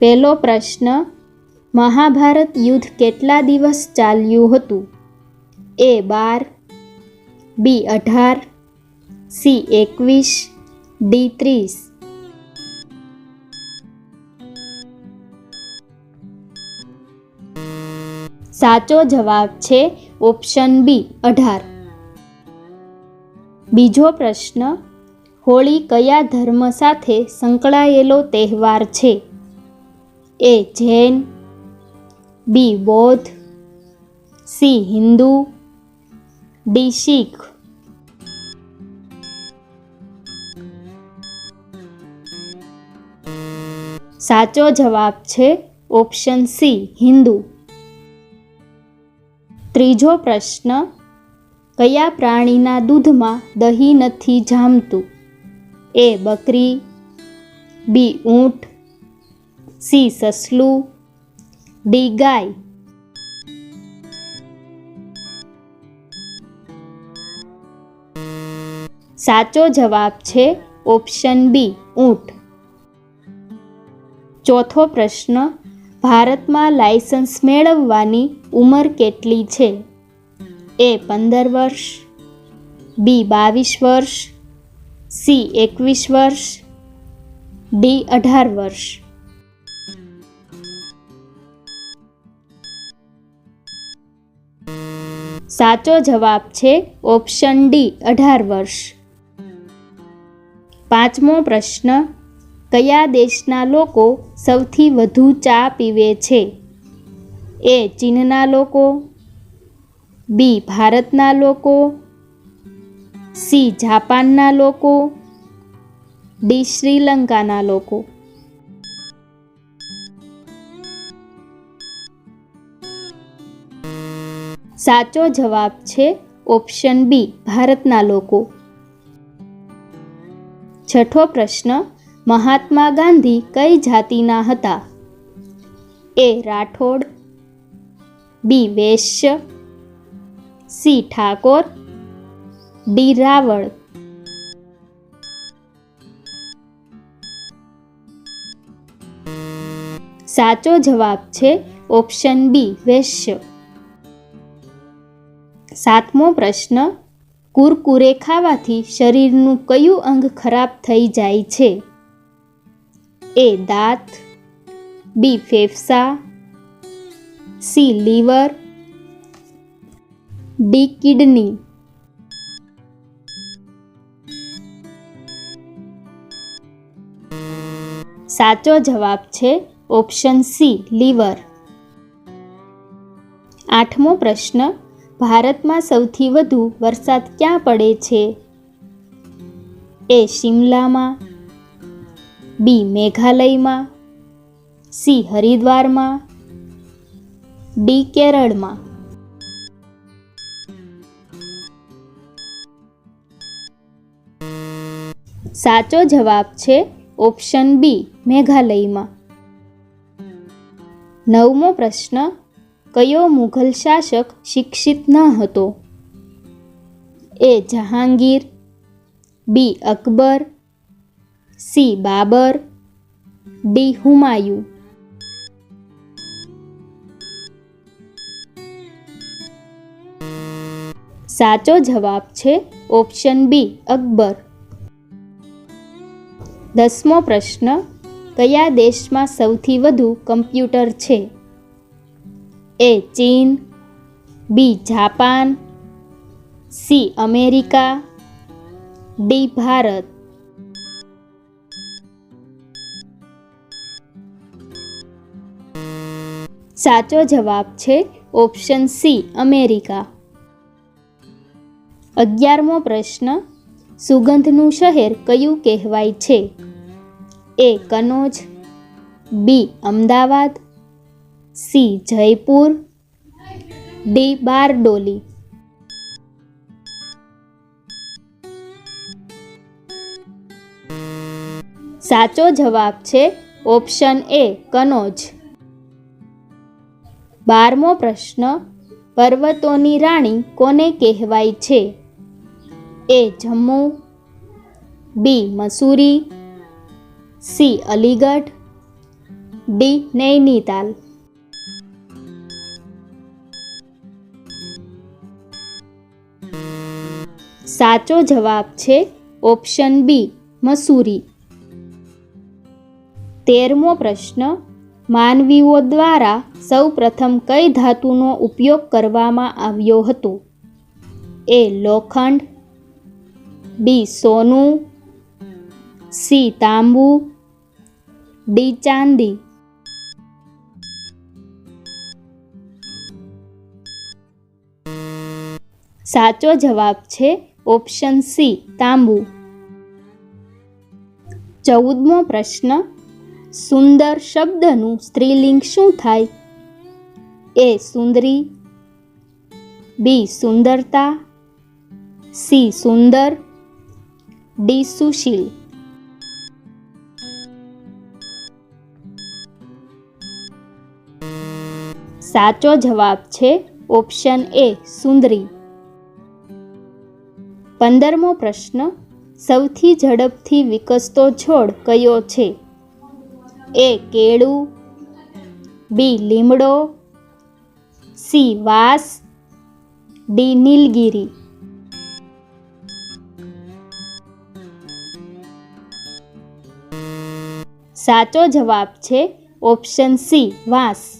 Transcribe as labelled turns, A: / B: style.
A: પહેલો પ્રશ્ન, મહાભારત યુદ્ધ કેટલા દિવસ ચાલ્યું હતું? એ બાર, બી અઢાર, સી એકવીસ, ડી ત્રીસ. સાચો જવાબ છે ઓપ્શન બી અઢાર. બીજો પ્રશ્ન, હોળી કયા ધર્મ સાથે સંકળાયેલો તહેવાર છે? એ જૈન, બી બૌદ્ધ, સી હિન્દુ, ડી શીખ. સાચો જવાબ છે ઓપ્શન સી, હિન્દુ. ત્રીજો પ્રશ્ન, કયા પ્રાણીના દૂધમાં દહીં નથી જામતું? એ બકરી, બી ઊંટ સી સસલું, ડી ગાય. સાચો જવાબ છે ઓપ્શન બી, ઊંટ. ચોથો પ્રશ્ન, ભારતમાં લાયસન્સ મેળવવાની ઉંમર કેટલી છે? એ પંદર વર્ષ, બી બાવીસ વર્ષ, સી એકવીસ વર્ષ, ડી અઢાર વર્ષ. સાચો જવાબ છે ઓપ્શન ડી, અઢાર વર્ષ. પાંચમો પ્રશ્ન, કયા દેશના લોકો સૌથી વધુ ચા પીવે છે? એ, ચીનના લોકો. બી, ભારતના લોકો. સી, જાપાનના લોકો. ડી, શ્રીલંકાના લોકો. સાચો જવાબ છે ઓપ્શન બી, ભારતના લોકો. છઠ્ઠો પ્રશ્ન, મહાત્મા ગાંધી કઈ જાતિના હતા? A, Rathod. B, Vaishya. C, Thakor. D, Raval. સાચો જવાબ છે ઓપ્શન બી, વૈશ્ય. સાતમો પ્રશ્ન, કુરકુરે ખાવાથી શરીરનું કયું અંગ ખરાબ થઈ જાય છે? એ દાંત, બી ફેફસા, સી લીવર, ડી કિડની. સાચો જવાબ છે ઓપ્શન સી, લીવર. આઠમો પ્રશ્ન ભારતમાં સૌથી વધુ વરસાદ ક્યાં પડે છે? એ શિમલામાં, બી મેઘાલયમાં, સી હરિદ્વારમાં, ડી કેરળમાં. સાચો જવાબ છે ઓપ્શન બી મેઘાલયમાં. નવમો પ્રશ્ન કયો મુઘલ શાસક શિક્ષિત ન હતો? A Jahangir, B Akbar, C Babur, D Humayun. સાચો જવાબ છે ઓપ્શન બી અકબર. દસમો પ્રશ્ન, કયા દેશમાં સૌથી વધુ કમ્પ્યુટર છે? એ ચીન, B Japan, C America, D Bharat. સાચો જવાબ છે ઓપ્શન સી અમેરિકા. અગિયારમો પ્રશ્ન, સુગંધનું શહેર કયું કહેવાય છે? A Kannauj, B Ahmedabad C. Jaipur. D. Bardoli. સાચો જવાબ છે ઓપ્શન એ, કનોજ. બારમો પ્રશ્ન, પર્વતોની રાણી કોને કહેવાય છે? A, Jammu. B, Mussoorie. C, Aligarh. D, Nainital. સાચો જવાબ છે ઓપ્શન બી, મસૂરી. તેરમો પ્રશ્ન, માનવીઓ દ્વારા સૌપ્રથમ કઈ ધાતુનો ઉપયોગ કરવામાં આવ્યો હતો? એ, લોખંડ, બી, સોનું, સી, તાંબુ, ડી, ચાંદી. સાચો જવાબ છે ઓપ્શન સી, તાંબુ. ચૌદમો પ્રશ્ન, સુંદર શબ્દનું સ્ત્રીલિંગ શું થાય? એ, સુંદરી. બી, સુંદરતા. સી, સુંદર. ડી, સુશીલ. સાચો જવાબ છે ઓપ્શન એ, સુંદરી. પંદરમો પ્રશ્ન સૌથી ઝડપથી વિકસતો છોડ કયો છે? એ કેળું, બી લીમડો, સી વાસ, ડી નીલગીરી. સાચો જવાબ છે ઓપ્શન સી વાંસ.